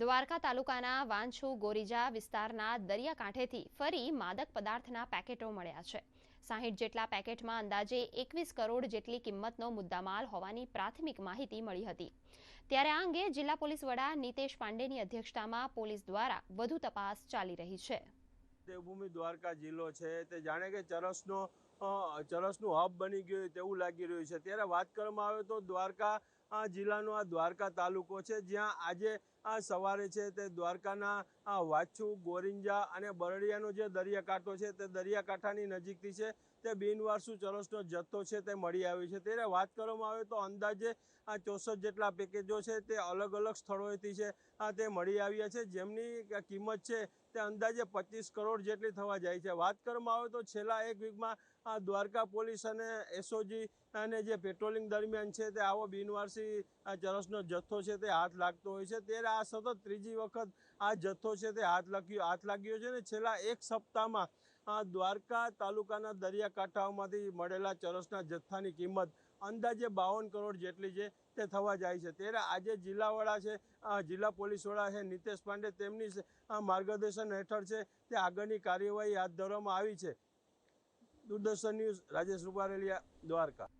દ્વારકા તાલુકાના વાંછુ ગોરીજા વિસ્તારના દરિયાકાંઠેથી ફરી માદક પદાર્થના પેકેટો મળ્યા છે. સાહીઠ જેટલા પેકેટમાં અંદાજે એકવીસ કરોડ જેટલી કિંમતનો મુદ્દામાલ હોવાની પ્રાથમિક માહિતી મળી હતી. ત્યારે આ અંગે જિલ્લા પોલીસ વડા નીતેશ પાંડેની અધ્યક્ષતામાં પોલીસ દ્વારા વધુ તપાસ ચાલી રહી છે. દેવભૂમિ દ્વારકા જિલ્લો છે. તે જાણે કે ચરસનો ચરસનું હબ બની ગયું તેવું લાગી રહ્યું છે. ત્યારે વાત કરવામાં આવે તો દ્વારકા આ જિલ્લાનો આ દ્વારકા તાલુકો છે. જ્યાં આજે, આ સવારે છે તે દ્વારકાના, આ વાછુ, ગોરિંજા અને બરડિયાનો જે દરિયાકાંઠો છે તે દરિયાકાંઠાની નજીકથી છે. તે બિનવારસુ ચરસનો જથ્થો છે તે મળી આવ્યો છે. ત્યારે વાત કરવામાં આવે તો અંદાજે આ ચોસઠ જેટલા પેકેજો છે તે અલગ અલગ સ્થળોએથી છે, આ તે મળી આવ્યા છે. જેમની કિંમત છે તે અંદાજે પચીસ કરોડ જેટલી થવા જાય છે. વાત કરવામાં આવે તો છેલ્લા એક વીકમાં આ દ્વારકા પોલીસ અને એસઓજી અને જે પેટ્રોલિંગ દરમિયાન છે તે આવો બિનવારસી આ ચરસનો જથ્થો છે તે હાથ લાગતો હોય છે. ત્યારે આ સતત ત્રીજી વખત આ જથ્થો છે તે હાથ લાગ્યો હાથ લાગ્યો છે ને છેલ્લા એક સપ્તાહમાં આ દ્વારકા તાલુકાના દરિયાકાંઠાઓમાંથી મળેલા ચરસના જથ્થાની કિંમત અંદાજે બાવન કરોડ જેટલી છે તે થવા જાય છે. ત્યારે આજે જિલ્લાવાળા છે જિલ્લા પોલીસ વડા છે નીતેશ પાંડે તેમની માર્ગદર્શન હેઠળ છે તે આગળની કાર્યવાહી હાથ ધરવામાં આવી છે. દૂરદર્શન ન્યૂઝ રાજેશ રૂપારેલિયા, દ્વારકા.